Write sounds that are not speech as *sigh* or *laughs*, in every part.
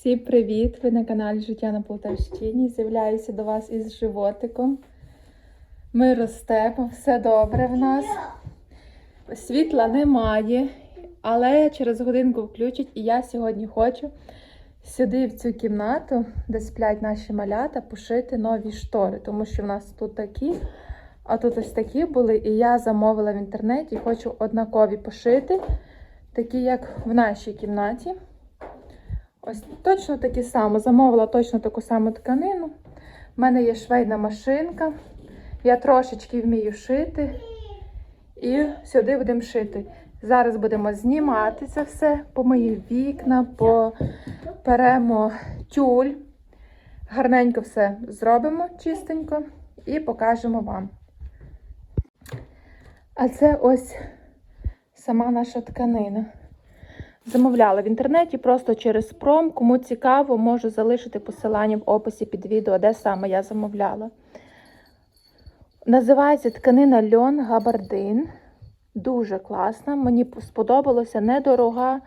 Всім привіт! Ви на каналі Життя на Полтавщині. З'являюся до вас із животиком. Ми ростемо, все добре в нас. Світла немає, але через годинку включать. І я сьогодні хочу сюди, в цю кімнату, де сплять наші малята, пошити нові штори, тому що в нас тут такі, а тут ось такі були. І я замовила в інтернеті, хочу однакові пошити, такі як в нашій кімнаті. Ось точно такі само. Замовила точно таку саму тканину. У мене є швейна машинка. Я трошечки вмію шити. І сюди будемо шити. Зараз будемо знімати це все, помию вікна, поперемо тюль. Гарненько все зробимо чистенько і покажемо вам. А це ось сама наша тканина. Замовляла в інтернеті просто через пром. Кому цікаво, можу залишити посилання в описі під відео, де саме я замовляла. Називається тканина льон габардин. Дуже класна. Мені сподобалося, недорога.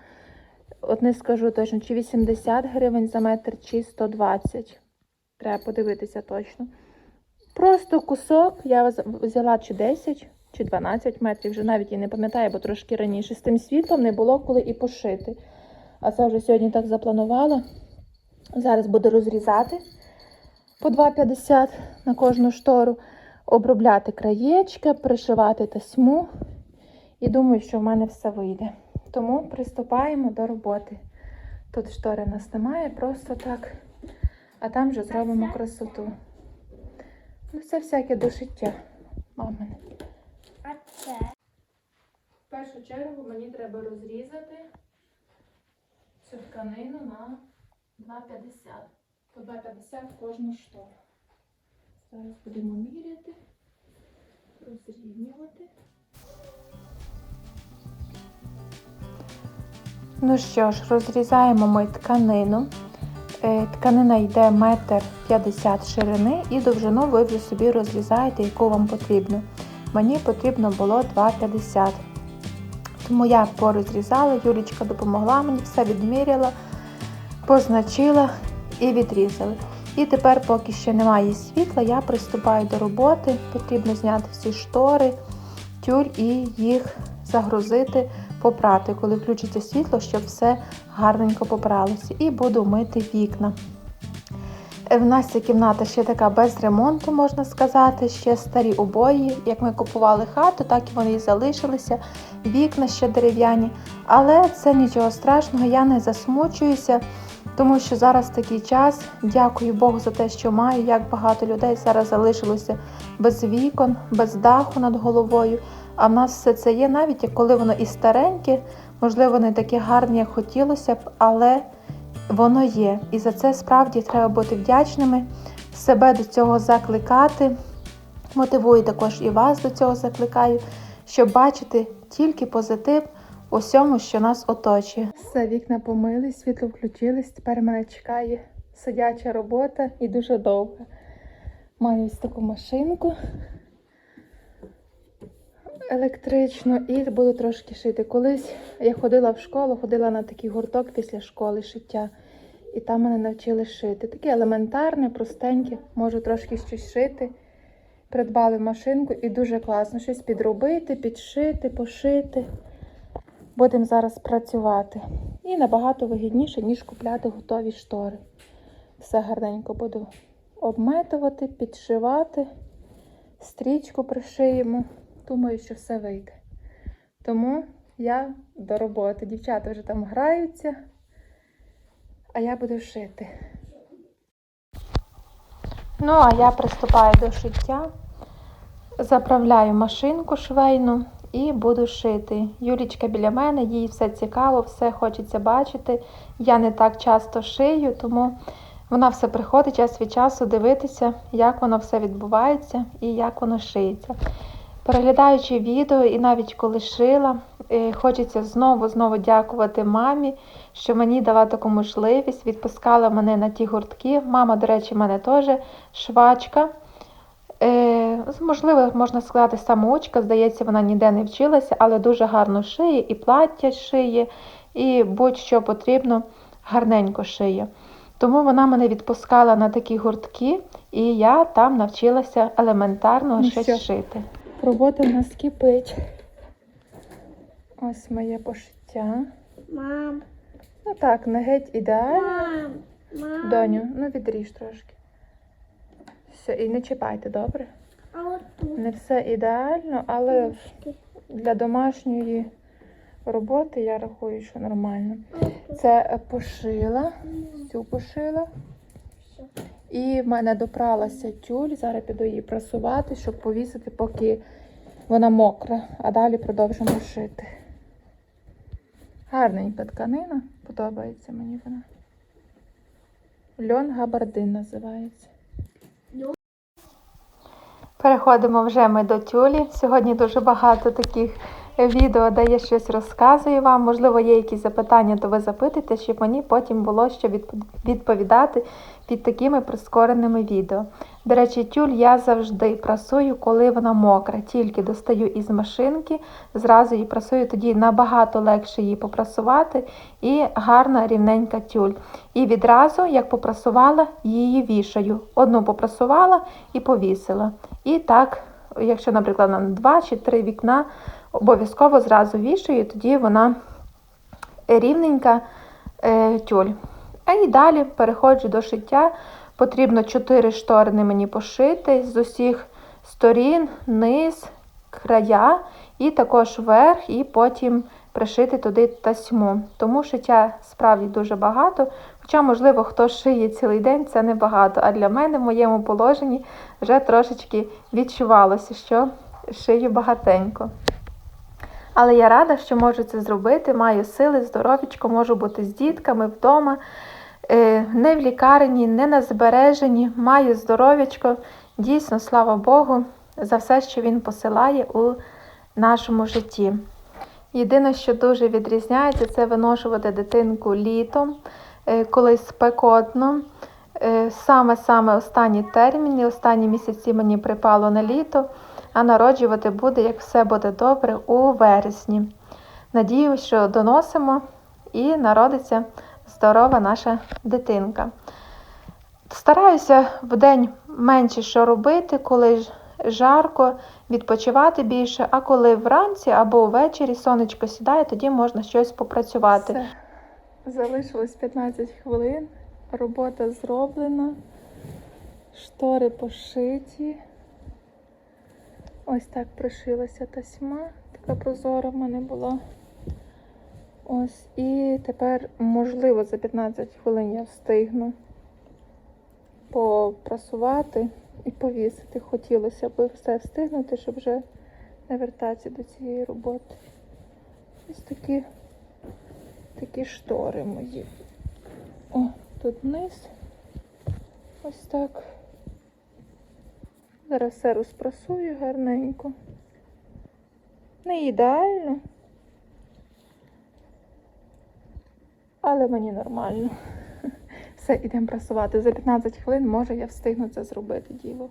От не скажу точно, чи 80 гривень за метр, чи 120. Треба подивитися точно. Просто кусок, я взяла чи 10 чи 12 метрів, вже навіть і не пам'ятаю, бо трошки раніше. З тим світлом не було коли і пошити. А це вже сьогодні так запланувала. Зараз буду розрізати по 2,50 на кожну штору, обробляти краєчка, пришивати тасьму. І думаю, що в мене все вийде. Тому приступаємо до роботи. Тут штори нас немає, просто так. А там вже зробимо красоту. Ну, це всяке дошиття. Мамине. Першу чергу мені треба розрізати цю тканину на 2,50. По 2,50 кожну штору. Зараз будемо міряти, розрівнювати. Ну що ж, розрізаємо ми тканину. Е, Тканина йде метр 50 ширини і довжину ви вже собі розрізаєте, яку вам потрібно. Мені потрібно було 2,50. Тому я порозрізала, Юлічка допомогла мені, все відміряла, позначила і відрізала. І тепер, поки ще немає світла, я приступаю до роботи. Потрібно зняти всі штори, тюль і їх загрузити, попрати, коли включиться світло, щоб все гарненько попралося. І буду мити вікна. Е, В нас ця кімната ще така без ремонту, можна сказати, ще старі обої. Як ми купували хату, так і вони і залишилися. Вікна ще дерев'яні. Але це нічого страшного, я не засмучуюся, тому що зараз такий час. Дякую Богу за те, що маю. Як багато людей зараз залишилося без вікон, без даху над головою. А в нас все це є, навіть коли воно і стареньке, можливо, не таке гарне, як хотілося б, але воно є. І за це справді треба бути вдячними, себе до цього закликати. Мотивую також і вас до цього закликаю, щоб бачити тільки позитив у всьому, що нас оточує. Все, вікна помили, світло включились. Тепер мене чекає сидяча робота і дуже довга. Маю ось таку машинку електричну і буду трошки шити. Колись я ходила в школу, ходила на такий гурток після школи шиття. І там мене навчили шити. Таке елементарне, простеньке, можу трошки щось шити. Придбали машинку і дуже класно щось підробити, підшити, пошити. Будемо зараз працювати. І набагато вигідніше, ніж купляти готові штори. Все гарненько буду обметувати, підшивати, стрічку пришиємо. Думаю, що все вийде. Тому я до роботи. Дівчата вже там граються, а я буду шити. Ну, а я приступаю до шиття, заправляю машинку швейну і буду шити. Юлічка біля мене, їй все цікаво, все хочеться бачити. Я не так часто шию, тому вона все приходить час від часу дивитися, як воно все відбувається і як воно шиється. Переглядаючи відео і навіть коли шила, е, хочеться знову знову дякувати мамі, що мені дала таку можливість, відпускала мене на ті гуртки. Мама, до речі, в мене теж швачка. Е, можливо, можна сказати, самоучка, здається, вона ніде не вчилася, але дуже гарно шиє, і плаття шиє, і будь-що потрібно гарненько шиє. Тому вона мене відпускала на такі гуртки, і я там навчилася елементарно Ну щось що? шити. Робота в нас кипить. Ось моє пошиття. Мам, Ну так, не геть ідеально. мам, мам. Доню, ну відріж трошки. Все, і не чіпайте, добре? А от тут. Не все ідеально, але для домашньої роботи я рахую, що нормально. Це пошила, цю пошила. І в мене допралася тюль. Зараз піду її прасувати, щоб повісити, поки вона мокра, а далі продовжимо шити. Гарненька тканина, подобається мені вона. Льон габардин називається. Переходимо вже ми до тюлі. Сьогодні дуже багато таких відео, де я щось розказую вам. Можливо, є якісь запитання, то ви запитуйте, щоб мені потім було що відповідати під такими прискореними відео. До речі, тюль я завжди прасую, коли вона мокра. Тільки достаю із машинки, зразу її прасую, тоді набагато легше її попрасувати і гарна рівненька тюль. І відразу, як попрасувала, її вішаю. Одну попрасувала і повісила. І так, якщо, наприклад, на два чи три вікна, обов'язково зразу вішаю, тоді вона рівненька е, тюль. А і далі переходжу до шиття. Потрібно 4 штори мені пошити з усіх сторін, низ, края, і також верх, і потім пришити туди тасьму. Тому шиття справді дуже багато. Хоча, можливо, хто шиє цілий день, це небагато. А для мене в моєму положенні вже трошечки відчувалося, що шию багатенько. Але я рада, що можу це зробити. Маю сили, здоров'ячко, можу бути з дітками вдома, е, не в лікарні, не на збереженні. Маю здоров'ячко. Дійсно, слава Богу, за все, що він посилає у нашому житті. Єдине, що дуже відрізняється, це виношувати дитинку літом, е, коли спекотно. Е, Саме-саме останні терміни, останні місяці мені припало на літо, а народжувати буде, як все буде добре, у вересні. Надіюсь, що доносимо і народиться здорова наша дитинка. Стараюся в день менше що робити, коли ж жарко, відпочивати більше, а коли вранці або ввечері сонечко сідає, тоді можна щось попрацювати. Все. Залишилось 15 хвилин. Робота зроблена. Штори пошиті. Ось так пришилася тасьма. Така прозора в мене була. Ось. І тепер, можливо, за 15 хвилин я встигну попрасувати і повісити. Хотілося б все встигнути, щоб вже не вертатися до цієї роботи. Ось такі, такі штори мої. О, тут вниз. Ось так. Зараз все розпрасую гарненько. Не ідеально. Але мені нормально. *laughs* Все, ідемо прасувати. За 15 хвилин може я встигну це зробити діло.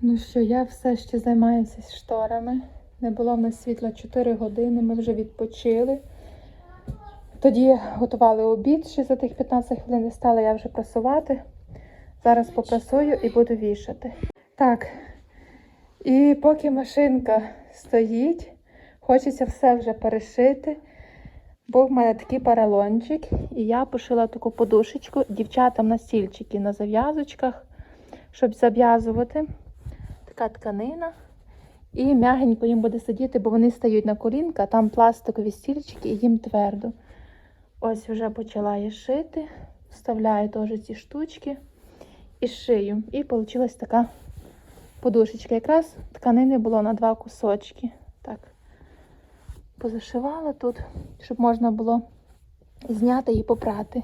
Ну що, я все ще займаюся шторами. Не було в нас світла 4 години, ми вже відпочили. Тоді готували обід, ще за тих 15 хвилин і стала я вже прасувати. Зараз попрасую і буду вішати. Так. І поки машинка стоїть, хочеться все вже перешити. Був в мене такий паралончик, і я пошила таку подушечку дівчатам на стільчики на зав'язочках, щоб зав'язувати. Така тканина. І м'ягенько їм буде сидіти, бо вони стають на колінка, там пластикові стільчики і їм твердо. Ось вже почала я шити, вставляю теж ці штучки і шию. І вийшла така подушечка. Якраз тканини було на два кусочки. Так, позашивала тут, щоб можна було зняти і попрати.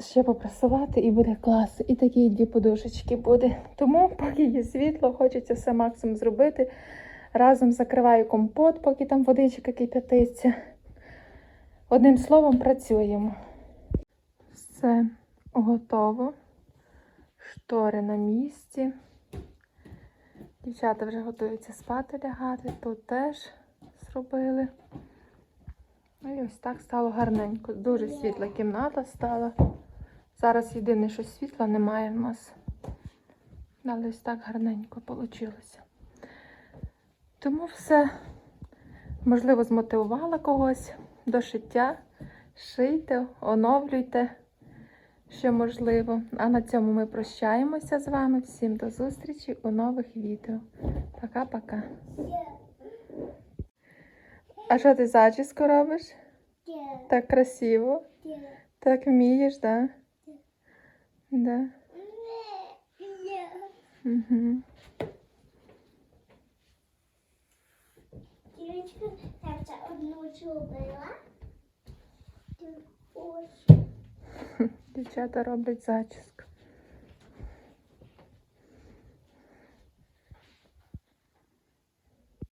Ще попрасувати і буде клас. І такі дві подушечки буде. Тому, поки є світло, хочеться все максимум зробити. Разом закриваю компот, поки там водичка кип'ятиться. Одним словом, працюємо. Все готово. Штори на місці. Дівчата вже готуються спати лягати. Тут теж зробили. Ну і ось так стало гарненько. Дуже світла кімната стала. Зараз єдине, що світла немає в нас. Але ось так гарненько вийшло. Тому все, можливо, змотивувала когось до шиття. Шийте, оновлюйте, що можливо. А на цьому ми прощаємося з вами. Всім до зустрічі у нових відео. Пока-пока. А що ти зачіску робиш? Так красиво. Так вмієш, да? Да. Угу. Це одну зробила. Ось. Дівчата роблять зачіску.